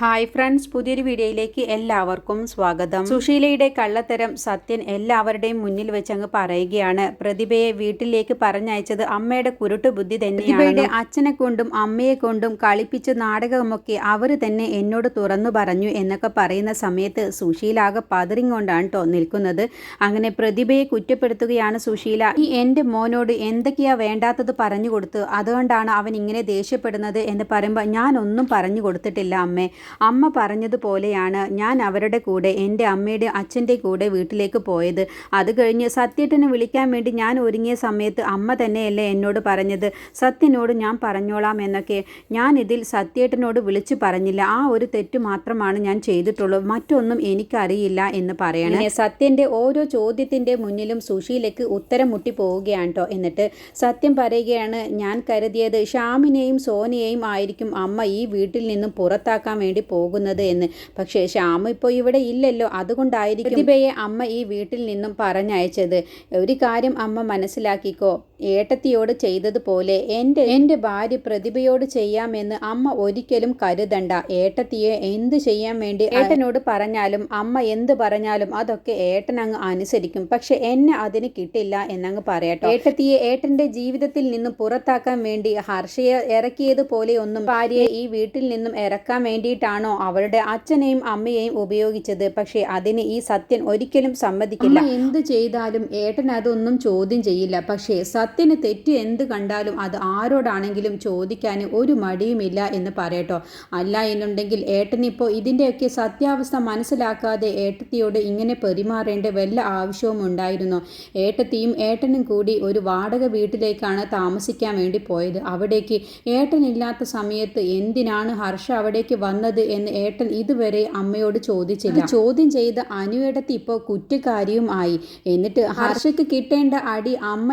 Hi friends പുതിയൊരു വീഡിയോയിലേക്ക് എല്ലാവർക്കും സ്വാഗതം. സുശീലയുടെ കള്ളത്തരം സത്യൻ എല്ലാവരുടെയും മുന്നിൽ വെച്ച് അങ്ങ് പറയുകയാണ്. പ്രതിഭയെ വീട്ടിലേക്ക് പറഞ്ഞയച്ചത് അമ്മയുടെ കുരുട്ട് ബുദ്ധി തന്നെയാണ്. അച്ഛനെ കൊണ്ടും അമ്മയെ കൊണ്ടും കളിപ്പിച്ച് നാടകമൊക്കെ അവർ തന്നെ എന്നോട് തുറന്നു പറഞ്ഞു എന്നൊക്കെ പറയുന്ന സമയത്ത് സുശീലാകെ പതറിങ്ങൊണ്ടാണ് കേട്ടോ നിൽക്കുന്നത്. അങ്ങനെ പ്രതിഭയെ കുറ്റപ്പെടുത്തുകയാണ് സുശീല. ഈ എന്റെ മോനോട് എന്തൊക്കെയാ വേണ്ടാത്തത് പറഞ്ഞു കൊടുത്തു? അതുകൊണ്ടാണ് അവൻ ഇങ്ങനെ ദേഷ്യപ്പെടുന്നത്? എന്ന് പറയുമ്പോൾ ഞാനൊന്നും പറഞ്ഞു കൊടുത്തിട്ടില്ല അമ്മേ. അമ്മ പറഞ്ഞതുപോലെയാണ് ഞാൻ അവരുടെ കൂടെ എന്റെ അമ്മയുടെ അച്ഛന്റെ കൂടെ വീട്ടിലേക്ക് പോയത്. അത് കഴിഞ്ഞ് സത്യേട്ടനെ വിളിക്കാൻ വേണ്ടി ഞാൻ ഒരുങ്ങിയ സമയത്ത് അമ്മ തന്നെയല്ലേ എന്നോട് പറഞ്ഞത്. സത്യനോട് ഞാൻ പറഞ്ഞോളാം എന്നൊക്കെ ഞാൻ ഇതിൽ സത്യേട്ടനോട് വിളിച്ചു പറഞ്ഞില്ല. ആ ഒരു തെറ്റ് മാത്രമാണ് ഞാൻ ചെയ്തിട്ടുള്ളൂ. മറ്റൊന്നും എനിക്കറിയില്ല എന്ന് പറയണം. സത്യന്റെ ഓരോ ചോദ്യത്തിന്റെ മുന്നിലും സുശീലയ്ക്ക് ഉത്തരം മുട്ടി പോവുകയാണ് കേട്ടോ എന്നിട്ട് സത്യം പറയുകയാണ് ഞാൻ കരുതിയത് ഷ്യാമിനെയും സോനയെയും ആയിരിക്കും അമ്മ ഈ വീട്ടിൽ നിന്നും പുറത്താക്കാൻ വേണ്ടി പോകുന്നത് എന്ന്. പക്ഷേ ശ്യാം ഇപ്പോൾ ഇവിടെ ഇല്ലല്ലോ. അതുകൊണ്ടായിരിക്കും പ്രതിഭയെ അമ്മ ഈ വീട്ടിൽ നിന്നും പറഞ്ഞയച്ചത്. ഒരു കാര്യം അമ്മ മനസ്സിലാക്കിക്കോ. ഏട്ടത്തിയോട് ചെയ്തതുപോലെ എന്റെ എന്റെ ഭാര്യ പ്രതിഭയോട് ചെയ്യാമെന്ന് അമ്മ ഒരിക്കലും കരുതണ്ട. ഏട്ടത്തിയെ എന്ത് ചെയ്യാൻ വേണ്ടി ഏട്ടനോട് പറഞ്ഞാലും അമ്മ എന്ത് പറഞ്ഞാലും അതൊക്കെ ഏട്ടൻ അങ്ങ് അനുസരിക്കും. പക്ഷെ എന്നെ അതിന് കിട്ടില്ല എന്നങ്ങ് പറയട്ടോ. ഏട്ടത്തിയെ ഏട്ടന്റെ ജീവിതത്തിൽ നിന്നും പുറത്താക്കാൻ വേണ്ടി ഹർഷയെ ഇറക്കിയതുപോലെ ഒന്നും ഭാര്യയെ ഈ വീട്ടിൽ നിന്നും ഇറക്കാൻ വേണ്ടിയിട്ടാണോ അവരുടെ അച്ഛനെയും അമ്മയെയും ഉപയോഗിച്ചത്? പക്ഷെ അതിന് ഈ സത്യൻ ഒരിക്കലും സമ്മതിക്കില്ല. എന്ത് ചെയ്താലും ഏട്ടൻ അതൊന്നും ചോദ്യം ചെയ്യില്ല. പക്ഷേ സത്യന് തെറ്റ് എന്ത് കണ്ടാലും അത് ആരോടാണെങ്കിലും ചോദിക്കാൻ ഒരു മടിയുമില്ല എന്ന് പറയട്ടോ. അല്ല എന്നുണ്ടെങ്കിൽ ഏട്ടനിപ്പോൾ ഇതിന്റെയൊക്കെ സത്യാവസ്ഥ മനസ്സിലാക്കാതെ ഏട്ടത്തിയോട് ഇങ്ങനെ പെരുമാറേണ്ട വല്ല ആവശ്യവും ഉണ്ടായിരുന്നു? ഏട്ടത്തിയും ഏട്ടനും കൂടി ഒരു വാടക വീട്ടിലേക്കാണ് താമസിക്കാൻ വേണ്ടി പോയത്. അവിടേക്ക് ഏട്ടനില്ലാത്ത സമയത്ത് എന്തിനാണ് ഹർഷ അവിടേക്ക് വന്നത് എന്ന് ഏട്ടൻ ഇതുവരെ അമ്മയോട് ചോദിച്ചില്ല. ചോദ്യം ചെയ്ത അനുവേടത്തി ഇപ്പോൾ കുറ്റക്കാരിയും ആയി. എന്നിട്ട് ഹർഷയ്ക്ക് കിട്ടേണ്ട അടി അമ്മ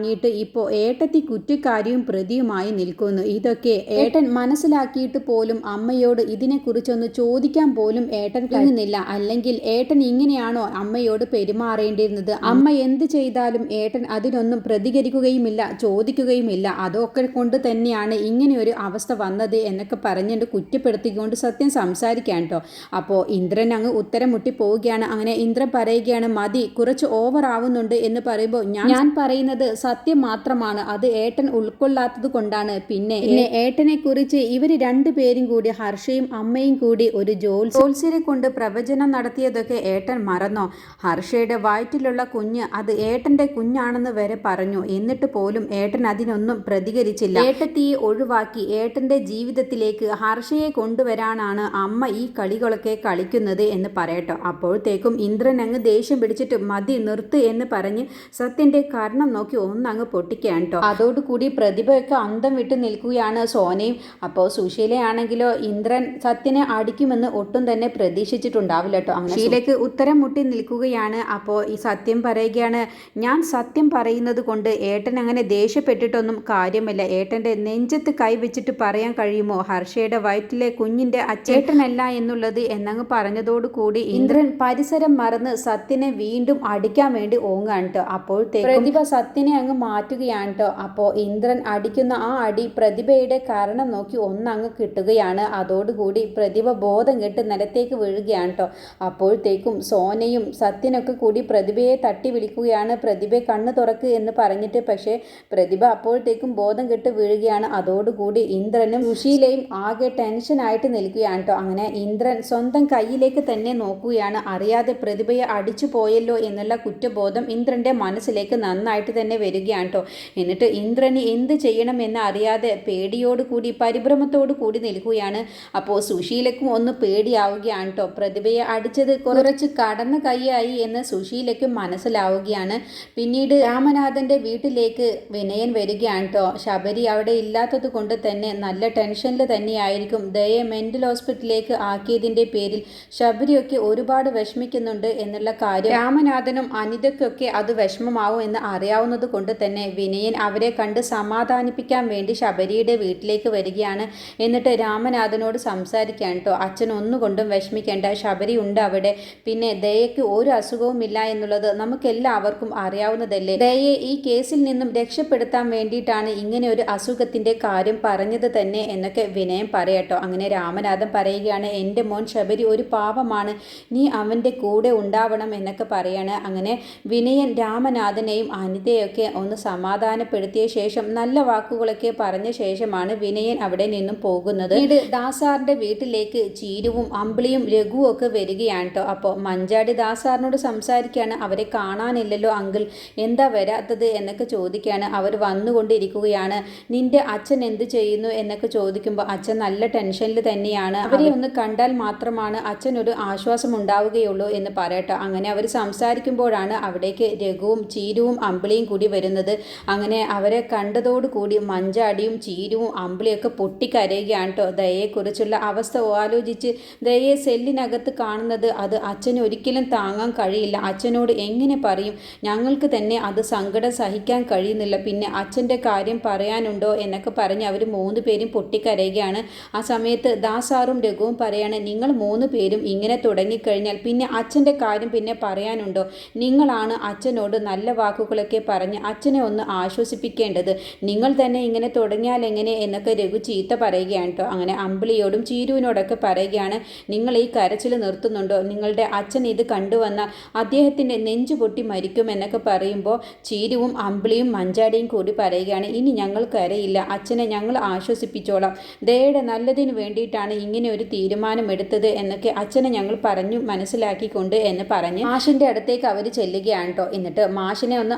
ഏറ്റുവാങ്ങിയിട്ട് ഇപ്പോൾ ഏട്ടത്തി കുറ്റക്കാരിയും പ്രതിയുമായി നിൽക്കുന്നു. ഇതൊക്കെ ഏട്ടൻ മനസ്സിലാക്കിയിട്ട് പോലും അമ്മയോട് ഇതിനെക്കുറിച്ചൊന്ന് ചോദിക്കാൻ പോലും ഏട്ടൻ കഴിയുന്നില്ല അല്ലെങ്കിൽ ഏട്ടൻ ഇങ്ങനെയാണോ അമ്മയോട് പെരുമാറേണ്ടിയിരുന്നത്? അമ്മ എന്ത് ചെയ്താലും ഏട്ടൻ അതിനൊന്നും പ്രതികരിക്കുകയുമില്ല ചോദിക്കുകയുമില്ല. അതൊക്കെ കൊണ്ട് തന്നെയാണ് ഇങ്ങനെ ഒരു അവസ്ഥ വന്നത് എന്നൊക്കെ പറഞ്ഞുകൊണ്ട് കുറ്റപ്പെടുത്തിക്കൊണ്ട് സത്യം സംസാരിക്കാൻ കേട്ടോ അപ്പോൾ ഇന്ദ്രൻ അങ്ങ് ഉത്തരം മുട്ടി പോവുകയാണ്. അങ്ങനെ ഇന്ദ്രൻ പറയുകയാണ് മതി കുറച്ച് ഓവർ ആവുന്നുണ്ട് എന്ന് പറയുമ്പോൾ ഞാൻ പറയുന്നത് സത്യം മാത്രമാണ്. അത് ഏട്ടൻ ഉൾക്കൊള്ളാത്തത് കൊണ്ടാണ്. പിന്നെ ഏട്ടനെ കുറിച്ച് ഇവർ രണ്ടുപേരും കൂടി ഹർഷയും അമ്മയും കൂടി ഒരു ജോത്സ്യരെ കൊണ്ട് പ്രവചനം നടത്തിയതൊക്കെ ഏട്ടൻ മറന്നോ? ഹർഷയുടെ വയറ്റിലുള്ള കുഞ്ഞ് അത് ഏട്ടന്റെ കുഞ്ഞാണെന്ന് വരെ പറഞ്ഞു. എന്നിട്ട് പോലും ഏട്ടൻ അതിനൊന്നും പ്രതികരിച്ചില്ല. ഏട്ടത്തിയെ ഒഴിവാക്കി. ഏട്ടന്റെ ജീവിതത്തിലേക്ക് ഹർഷയെ കൊണ്ടുവരാനാണ് അമ്മ ഈ കളികളൊക്കെ കളിക്കുന്നത് എന്ന് പറയട്ടോ. അപ്പോഴത്തേക്കും ഇന്ദ്രൻ അങ്ങ് ദേഷ്യം പിടിച്ചിട്ട് മതി നിർത്ത് എന്ന് പറഞ്ഞ് സത്യന്റെ കാരണം നോക്കി ഒന്നങ്ങ് പൊട്ടിക്കുകയാണ് കേട്ടോ അതോടുകൂടി പ്രതിഭയൊക്കെ അന്തം വിട്ട് നിൽക്കുകയാണ് സോനയും. അപ്പോൾ സുശീലയാണെങ്കിലോ ഇന്ദ്രൻ സത്യനെ അടിക്കുമെന്ന് ഒട്ടും തന്നെ പ്രതീക്ഷിച്ചിട്ടുണ്ടാവില്ല കേട്ടോ അങ്ങനെ ശീലയ്ക്ക് ഉത്തരം മുട്ടി നിൽക്കുകയാണ്. അപ്പോൾ ഈ സത്യം പറയുകയാണ് ഞാൻ സത്യം പറയുന്നത് കൊണ്ട് ഏട്ടൻ അങ്ങനെ ദേഷ്യപ്പെട്ടിട്ടൊന്നും കാര്യമല്ല. ഏട്ടന്റെ നെഞ്ചത്ത് കൈവച്ചിട്ട് പറയാൻ കഴിയുമോ? ഹർഷയുടെ വയറ്റിലെ കുഞ്ഞിന്റെ അച്ചേട്ടനല്ല എന്നുള്ളത് എന്നങ്ങ് പറഞ്ഞതോടുകൂടി ഇന്ദ്രൻ പരിസരം മറന്ന് സത്യനെ വീണ്ടും അടിക്കാൻ വേണ്ടി ഓങ്ങാണ് കേട്ടോ അപ്പോഴത്തേക്ക് പ്രതിഭ സത്യനെ അങ്ങ് മാറ്റുകയാണ് കേട്ടോ അപ്പോൾ ഇന്ദ്രൻ അടിക്കുന്ന ആ അടി പ്രതിഭയുടെ കാരണം നോക്കി ഒന്നങ്ങ് കിട്ടുകയാണ്. അതോടുകൂടി പ്രതിഭ ബോധം കെട്ട് നിലത്തേക്ക് വീഴുകയാണ് കേട്ടോ അപ്പോഴത്തേക്കും സോനയും സത്യനൊക്കെ കൂടി പ്രതിഭയെ തട്ടി വിളിക്കുകയാണ്. പ്രതിഭ കണ്ണ് തുറക്ക് എന്ന് പറഞ്ഞിട്ട് പക്ഷേ പ്രതിഭ അപ്പോഴത്തേക്കും ബോധം കെട്ട് വീഴുകയാണ്. അതോടുകൂടി ഇന്ദ്രനും സുശീലയും ആകെ ടെൻഷനായിട്ട് നിൽക്കുകയാണ് കേട്ടോ അങ്ങനെ ഇന്ദ്രൻ സ്വന്തം കയ്യിലേക്ക് തന്നെ നോക്കുകയാണ്. അറിയാതെ പ്രതിഭയെ അടിച്ചു പോയല്ലോ എന്നുള്ള കുറ്റബോധം ഇന്ദ്രന്റെ മനസ്സിലേക്ക് നന്നായിട്ട് തന്നെ വരികയാണ് കേട്ടോ എന്നിട്ട് ഇന്ദ്രന് എന്ത് ചെയ്യണമെന്ന് അറിയാതെ പേടിയോട് കൂടി പരിഭ്രമത്തോട് കൂടി നിൽക്കുകയാണ്. അപ്പോൾ സുശീലക്കും ഒന്ന് പേടിയാവുകയാണ് കേട്ടോ പ്രതിഭയെ അടിച്ചത് കുറച്ച് കടന്ന കൈയായി എന്ന് സുശീലയ്ക്കും മനസ്സിലാവുകയാണ്. പിന്നീട് രാമനാഥന്റെ വീട്ടിലേക്ക് വിനയൻ വരികയാണ് കേട്ടോ ശബരി അവിടെ ഇല്ലാത്തത് കൊണ്ട് തന്നെ നല്ല ടെൻഷനിൽ തന്നെയായിരിക്കും. ദയെ മെന്റൽ ഹോസ്പിറ്റലിലേക്ക് ആക്കിയതിന്റെ പേരിൽ ശബരിയൊക്കെ ഒരുപാട് വിഷമിക്കുന്നുണ്ട് എന്നുള്ള കാര്യം രാമനാഥനും അനിതയ്ക്കൊക്കെ അത് വിഷമമാവും എന്ന് അറിയാവുന്നത് കൊണ്ട് കൊണ്ട് തന്നെ വിനയൻ അവരെ കണ്ട് സമാധാനിപ്പിക്കാൻ വേണ്ടി ശബരിയുടെ വീട്ടിലേക്ക് വരികയാണ്. എന്നിട്ട് രാമനാഥനോട് സംസാരിക്കാൻ കേട്ടോ അച്ഛൻ ഒന്നുകൊണ്ടും വിഷമിക്കേണ്ട. ശബരി ഉണ്ട് അവിടെ. പിന്നെ ദയയ്ക്ക് ഒരു അസുഖവുമില്ല എന്നുള്ളത് നമുക്കെല്ലാവർക്കും അറിയാവുന്നതല്ലേ? ദയയെ ഈ കേസിൽ നിന്നും രക്ഷപ്പെടുത്താൻ വേണ്ടിയിട്ടാണ് ഇങ്ങനെ ഒരു അസുഖത്തിന്റെ കാര്യം പറഞ്ഞത് തന്നെ എന്നൊക്കെ വിനയം പറയട്ടോ അങ്ങനെ രാമനാഥൻ പറയുകയാണ് എന്റെ മോൻ ശബരി ഒരു പാപമാണ് നീ അവന്റെ കൂടെ ഉണ്ടാവണം എന്നൊക്കെ പറയാണ്. അങ്ങനെ വിനയൻ രാമനാഥനെയും അനിതയൊക്കെ ഒന്ന് സമാധാനപ്പെടുത്തിയ ശേഷം നല്ല വാക്കുകളൊക്കെ പറഞ്ഞ ശേഷമാണ് വിനയൻ അവിടെ നിന്നും പോകുന്നത്. ഇത് ദാസാറിന്റെ വീട്ടിലേക്ക് ചീരുവും അമ്പിളിയും രഘുവും ഒക്കെ വരികയാണ് കേട്ടോ. അപ്പോൾ മഞ്ചാടി ദാസാറിനോട് സംസാരിക്കുകയാണ്. അവരെ കാണാനില്ലല്ലോ അങ്കിൾ. എന്താ വരാത്തത് എന്നൊക്കെ ചോദിക്കുകയാണ്. അവർ വന്നുകൊണ്ടിരിക്കുകയാണ്. നിന്റെ അച്ഛൻ എന്ത് ചെയ്യുന്നു എന്നൊക്കെ ചോദിക്കുമ്പോൾ അച്ഛൻ നല്ല ടെൻഷനിൽ തന്നെയാണ്. അവരെ ഒന്ന് കണ്ടാൽ മാത്രമാണ് അച്ഛൻ ഒരു ആശ്വാസം ഉണ്ടാവുകയുള്ളൂ എന്ന് പറയട്ടോ. അങ്ങനെ അവർ സംസാരിക്കുമ്പോഴാണ് അവിടേക്ക് രഘുവും ചീരുവും അമ്പിളിയും കൂടി വരുന്നത്. അങ്ങനെ അവരെ കണ്ടതോടുകൂടി മഞ്ചാടിയും ചീരുവും അമ്പിളിയൊക്കെ പൊട്ടിക്കരയുകയാണ് കേട്ടോ ദയയെക്കുറിച്ചുള്ള അവസ്ഥ ആലോചിച്ച് ദയയെ സെല്ലിനകത്ത് കാണുന്നത് അത് അച്ഛന് ഒരിക്കലും താങ്ങാൻ കഴിയില്ല. അച്ഛനോട് എങ്ങനെ പറയും? ഞങ്ങൾക്ക് തന്നെ അത് സങ്കടം സഹിക്കാൻ കഴിയുന്നില്ല. പിന്നെ അച്ഛന്റെ കാര്യം പറയാനുണ്ടോ എന്നൊക്കെ പറഞ്ഞ് അവർ മൂന്ന് പേരും പൊട്ടിക്കരയുകയാണ്. ആ സമയത്ത് ദാസാറും രഘുവും പറയാണ് നിങ്ങൾ മൂന്ന് പേരും ഇങ്ങനെ തുടങ്ങിക്കഴിഞ്ഞാൽ പിന്നെ അച്ഛന്റെ കാര്യം പിന്നെ പറയാനുണ്ടോ? നിങ്ങളാണ് അച്ഛനോട് നല്ല വാക്കുകളൊക്കെ പറഞ്ഞ് അച്ഛനെ ഒന്ന് ആശ്വസിപ്പിക്കേണ്ടത്. നിങ്ങൾ തന്നെ ഇങ്ങനെ തുടങ്ങിയാൽ എങ്ങനെ? എന്നൊക്കെ രഘു ചീത്ത പറയുകയാണ് കേട്ടോ അങ്ങനെ അമ്പിളിയോടും ചീരുവിനോടൊക്കെ പറയുകയാണ് നിങ്ങൾ ഈ കരച്ചിൽ നിർത്തുന്നുണ്ടോ? നിങ്ങളുടെ അച്ഛൻ ഇത് കണ്ടുവന്നാൽ അദ്ദേഹത്തിന്റെ നെഞ്ചു പൊട്ടി മരിക്കും എന്നൊക്കെ പറയുമ്പോൾ ചീരുവും അമ്പിളിയും മഞ്ചാടിയും കൂടി പറയുകയാണ് ഇനി ഞങ്ങൾ കരയില്ല. അച്ഛനെ ഞങ്ങൾ ആശ്വസിപ്പിച്ചോളാം. ദയയുടെ നല്ലതിന് വേണ്ടിയിട്ടാണ് ഇങ്ങനെ ഒരു തീരുമാനം എടുത്തത് എന്നൊക്കെ അച്ഛനെ ഞങ്ങൾ പറഞ്ഞു മനസ്സിലാക്കിക്കൊണ്ട് എന്ന് പറഞ്ഞ് മാഷിന്റെ അടുത്തേക്ക് അവർ ചെല്ലുകയാണ് കേട്ടോ എന്നിട്ട് മാഷിനെ ഒന്ന്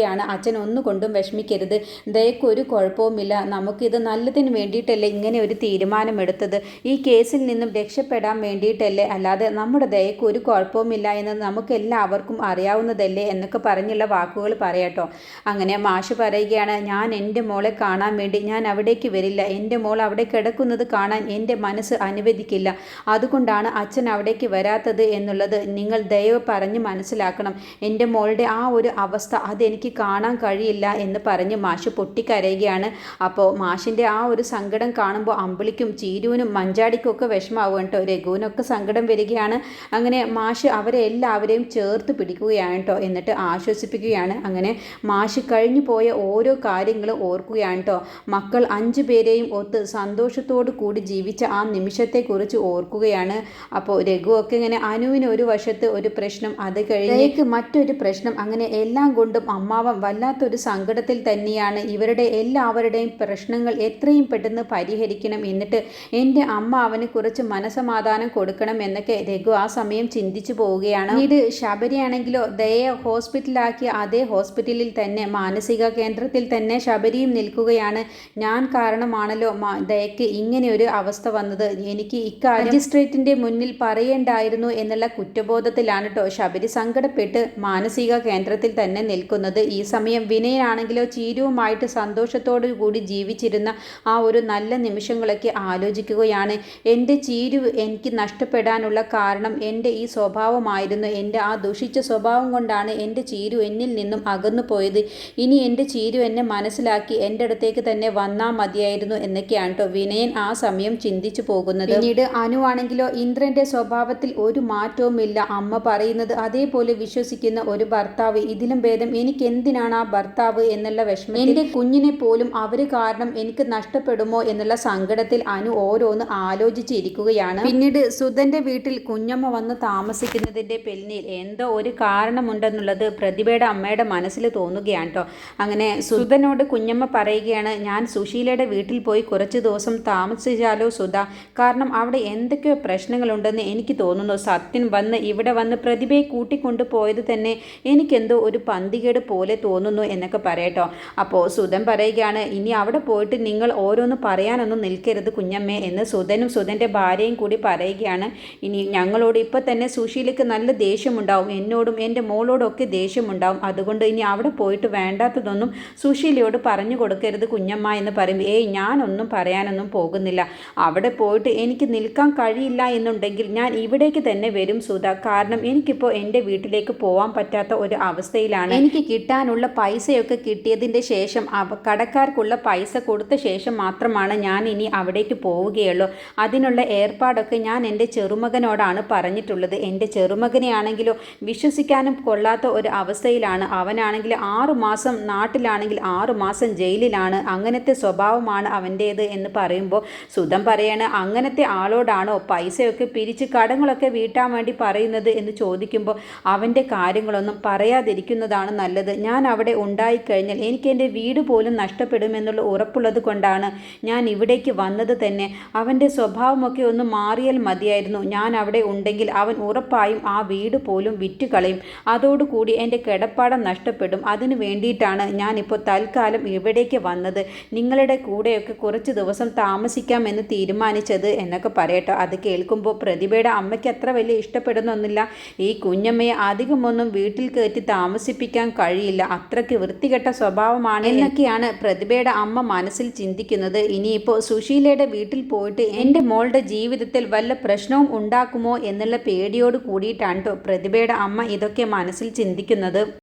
ആശ്വസിപ്പിക്കുകയാണ് അച്ഛൻ ഒന്നുകൊണ്ടും വിഷമിക്കരുത്. ദയക്ക് ഒരു കുഴപ്പവുമില്ല. നമുക്കിത് നല്ലതിന് വേണ്ടിയിട്ടല്ലേ ഇങ്ങനെ ഒരു തീരുമാനമെടുത്തത്? ഈ കേസിൽ നിന്നും രക്ഷപ്പെടാൻ വേണ്ടിയിട്ടല്ലേ? അല്ലാതെ നമ്മുടെ ദയക്ക് ഒരു കുഴപ്പവുമില്ല എന്ന് നമുക്ക് എല്ലാവർക്കും അറിയാവുന്നതല്ലേ എന്നൊക്കെ പറഞ്ഞുള്ള വാക്കുകൾ പറയാട്ടോ. അങ്ങനെ മാഷ് പറയുകയാണ് ഞാൻ എന്റെ മോളെ കാണാൻ വേണ്ടി ഞാൻ അവിടേക്ക് വരില്ല. എന്റെ മോൾ അവിടെ കിടക്കുന്നത് കാണാൻ എന്റെ മനസ്സ് അനുവദിക്കില്ല. അതുകൊണ്ടാണ് അച്ഛൻ അവിടേക്ക് വരാത്തത് എന്നുള്ളത് നിങ്ങൾ ദയവ് പറഞ്ഞ് മനസ്സിലാക്കണം. എന്റെ മോളുടെ ആ ഒരു അവസ്ഥ അതെനിക്ക് കാണാൻ കഴിയില്ല എന്ന് പറഞ്ഞ് മാഷ് പൊട്ടിക്കരയുകയാണ്. അപ്പോൾ മാഷിന്റെ ആ ഒരു സങ്കടം കാണുമ്പോൾ അമ്പിളിക്കും ചീരുവിനും മഞ്ചാടിക്കും ഒക്കെ വിഷമാവും കേട്ടോ. രഘുവിനൊക്കെ സങ്കടം വരികയാണ്. അങ്ങനെ മാഷ് അവരെ എല്ലാവരെയും ചേർത്ത് പിടിക്കുകയാണ് കേട്ടോ. എന്നിട്ട് ആശ്വസിപ്പിക്കുകയാണ്. അങ്ങനെ മാഷ് കഴിഞ്ഞു പോയ ഓരോ കാര്യങ്ങളും ഓർക്കുകയാണ് കേട്ടോ. മക്കൾ അഞ്ചു പേരെയും ഒത്ത് സന്തോഷത്തോടു കൂടി ജീവിച്ച ആ നിമിഷത്തെക്കുറിച്ച് ഓർക്കുകയാണ്. അപ്പോൾ രഘു ഒക്കെ ഇങ്ങനെ അനുവിന് ഒരു വശത്ത് ഒരു പ്രശ്നം അത് കഴിഞ്ഞേക്ക് മറ്റൊരു പ്രശ്നം. അങ്ങനെ എല്ലാം കൊണ്ടും അമ്മാവൻ വല്ലാത്തൊരു സങ്കടത്തിൽ തന്നെയാണ് ഇവരുടെ എല്ലാവരുടെയും പ്രശ്നങ്ങൾ എത്രയും പെട്ടെന്ന് പരിഹരിക്കണം എന്നിട്ട് എന്റെ അമ്മ അവന് കുറച്ച് മനസമാധാനം കൊടുക്കണം എന്നൊക്കെ രഘു ആ സമയം ചിന്തിച്ചു പോവുകയാണ്. ഇത് ശബരിയാണെങ്കിലോ ദയെ ഹോസ്പിറ്റലാക്കിയ അതേ ഹോസ്പിറ്റലിൽ തന്നെ മാനസിക കേന്ദ്രത്തിൽ തന്നെ ശബരിയും നിൽക്കുകയാണ്. ഞാൻ കാരണമാണല്ലോ ദയക്ക് ഇങ്ങനെ ഒരു അവസ്ഥ വന്നത്. എനിക്ക് ഇക്കാര്യം മജിസ്ട്രേറ്റിന്റെ മുന്നിൽ പറയേണ്ടായിരുന്നു എന്നുള്ള കുറ്റബോധത്തിലാണ് കേട്ടോ ശബരി സങ്കടപ്പെട്ട് മാനസിക കേന്ദ്രത്തിൽ തന്നെ നിൽക്കുന്നത്. ഈ സമയം വിനയനാണെങ്കിലോ ചീരുവുമായിട്ട് സന്തോഷത്തോടു കൂടി ജീവിച്ചിരുന്ന ആ ഒരു നല്ല നിമിഷങ്ങളൊക്കെ ആലോചിക്കുകയാണ്. എന്റെ ചീരു എനിക്ക് നഷ്ടപ്പെടാനുള്ള കാരണം എന്റെ ഈ സ്വഭാവമായിരുന്നു. എന്റെ ആ ദുഷിച്ച സ്വഭാവം കൊണ്ടാണ് എന്റെ ചീരു എന്നിൽ നിന്നും അകന്നു പോയത്. ഇനി എന്റെ ചീരു എന്നെ മനസ്സിലാക്കി എന്റെ അടുത്തേക്ക് തന്നെ വന്നാൽ മതിയായിരുന്നു എന്നൊക്കെയാണ് കേട്ടോ വിനയൻ ആ സമയം ചിന്തിച്ചു പോകുന്നത്. പിന്നീട് അനുവാണെങ്കിലോ ഇന്ദ്രന്റെ സ്വഭാവത്തിൽ ഒരു മാറ്റവുമില്ല. അമ്മ പറയുന്നത് അതേപോലെ വിശ്വസിക്കുന്ന ഒരു ഭർത്താവ്. ഇതിലും ഭേദം എനിക്ക് എന്തിനാണ് ആ ഭർത്താവ് എന്നുള്ള വിഷമം എന്റെ കുഞ്ഞിനെ പോലും അവർ കാരണം എനിക്ക് നഷ്ടപ്പെടുമോ എന്നുള്ള സങ്കടത്തിൽ അനു ഓരോന്ന് ആലോചിച്ചിരിക്കുകയാണ്. പിന്നീട് സുധന്റെ വീട്ടിൽ കുഞ്ഞമ്മ വന്ന് താമസിക്കുന്നതിന്റെ പിന്നിൽ എന്തോ ഒരു കാരണമുണ്ടെന്നുള്ളത് പ്രതിഭയുടെ അമ്മയുടെ മനസ്സിൽ തോന്നുകയാണ് കേട്ടോ. അങ്ങനെ സുധനോട് കുഞ്ഞമ്മ പറയുകയാണ് ഞാൻ സുശീലയുടെ വീട്ടിൽ പോയി കുറച്ച് ദിവസം താമസിച്ചാലോ സുധ? കാരണം അവിടെ എന്തൊക്കെയോ പ്രശ്നങ്ങളുണ്ടെന്ന് എനിക്ക് തോന്നുന്നു. സത്യൻ വന്ന് ഇവിടെ വന്ന് പ്രതിഭയെ കൂട്ടിക്കൊണ്ടു പോയത് തന്നെ എനിക്കെന്തോ ഒരു പന്തികേട് പോലെ തോന്നുന്നു എന്നൊക്കെ പറയട്ടോ. അപ്പോൾ സുധൻ പറയുകയാണ് ഇനി അവിടെ പോയിട്ട് നിങ്ങൾ ഓരോന്ന് പറയാനൊന്നും നിൽക്കരുത് കുഞ്ഞമ്മേ എന്ന് സുധനും സുധന്റെ ഭാര്യയും കൂടി പറയുകയാണ്. ഇനി ഞങ്ങളോട് ഇപ്പോൾ തന്നെ സുശീലയ്ക്ക് നല്ല ദേഷ്യമുണ്ടാവും എന്നോടും എന്റെ മോളോടും ഒക്കെ ദേഷ്യമുണ്ടാവും. അതുകൊണ്ട് ഇനി അവിടെ പോയിട്ട് വേണ്ടാത്തതൊന്നും സുശീലയോട് പറഞ്ഞു കൊടുക്കരുത് കുഞ്ഞമ്മ എന്ന് പറയുമ്പോൾ ഏയ് ഞാനൊന്നും പറയാനൊന്നും പോകുന്നില്ല. അവിടെ പോയിട്ട് എനിക്ക് നിൽക്കാൻ കഴിയില്ല എന്നുണ്ടെങ്കിൽ ഞാൻ ഇവിടേക്ക് തന്നെ വരും സുധ. കാരണം എനിക്കിപ്പോൾ എന്റെ വീട്ടിലേക്ക് പോകാൻ പറ്റാത്ത ഒരു അവസ്ഥയിലാണ് എനിക്ക് കിട്ടുന്ന കിട്ടാനുള്ള പൈസയൊക്കെ കിട്ടിയതിന്റെ ശേഷം കടക്കാർക്കുള്ള പൈസ കൊടുത്ത ശേഷം മാത്രമാണ് ഞാൻ ഇനി അവിടേക്ക് പോവുകയുള്ളൂ. അതിനുള്ള ഏർപ്പാടൊക്കെ ഞാൻ എന്റെ ചെറുമകനോടാണ് പറഞ്ഞിട്ടുള്ളത്. എന്റെ ചെറുമകനെയാണെങ്കിലോ വിശ്വസിക്കാനും കൊള്ളാത്ത ഒരു അവസ്ഥയിലാണ്. അവനാണെങ്കിൽ ആറു മാസം നാട്ടിലാണെങ്കിൽ ആറു മാസം ജയിലിലാണ്. അങ്ങനത്തെ സ്വഭാവമാണ് അവന്റേത് എന്ന് പറയുമ്പോൾ സുധം പറയാണ് അങ്ങനത്തെ ആളോടാണോ പൈസയൊക്കെ പിരിച്ച് കടങ്ങളൊക്കെ വീട്ടാൻ വേണ്ടി പറയുന്നത്? എന്ന് ചോദിക്കുമ്പോൾ അവന്റെ കാര്യങ്ങളൊന്നും പറയാതിരിക്കുന്നതാണ് നല്ലത്. ഞാൻ അവിടെ ഉണ്ടായിക്കഴിഞ്ഞാൽ എനിക്ക് എന്റെ വീട് പോലും നഷ്ടപ്പെടുമെന്നുള്ള ഉറപ്പുള്ളത് കൊണ്ടാണ് ഞാൻ ഇവിടേക്ക് വന്നത് തന്നെ. അവന്റെ സ്വഭാവമൊക്കെ ഒന്ന് മാറിയാൽ മതിയായിരുന്നു. ഞാൻ അവിടെ ഉണ്ടെങ്കിൽ അവൻ ഉറപ്പായും ആ വീട് പോലും വിറ്റ് കളയും അതോടുകൂടി എന്റെ കിടപ്പാടം നഷ്ടപ്പെടും. അതിനു വേണ്ടിയിട്ടാണ് ഞാനിപ്പോൾ തൽക്കാലം ഇവിടേക്ക് വന്നത്. നിങ്ങളുടെ കൂടെയൊക്കെ കുറച്ച് ദിവസം താമസിക്കാമെന്ന് തീരുമാനിച്ചത് എന്നൊക്കെ പറയട്ടോ. അത് കേൾക്കുമ്പോൾ പ്രതിഭയുടെ അമ്മയ്ക്ക് അത്ര വലിയ ഇഷ്ടപ്പെടുന്നൊന്നില്ല ഈ കുഞ്ഞമ്മയെ അധികമൊന്നും വീട്ടിൽ കയറ്റി താമസിപ്പിക്കാൻ കഴിയില്ല. അത്രയ്ക്ക് വൃത്തികെട്ട സ്വഭാവമാണ് എന്നൊക്കെയാണ് പ്രതിഭയുടെ അമ്മ മനസ്സിൽ ചിന്തിക്കുന്നത്. ഇനിയിപ്പോൾ സുശീലയുടെ വീട്ടിൽ പോയിട്ട് എന്റെ മോളുടെ ജീവിതത്തിൽ വല്ല പ്രശ്നവും ഉണ്ടാക്കുമോ എന്നുള്ള പേടിയോട് കൂടിയിട്ടാണ് കേട്ടോ പ്രതിഭയുടെ അമ്മ ഇതൊക്കെ മനസ്സിൽ ചിന്തിക്കുന്നത്.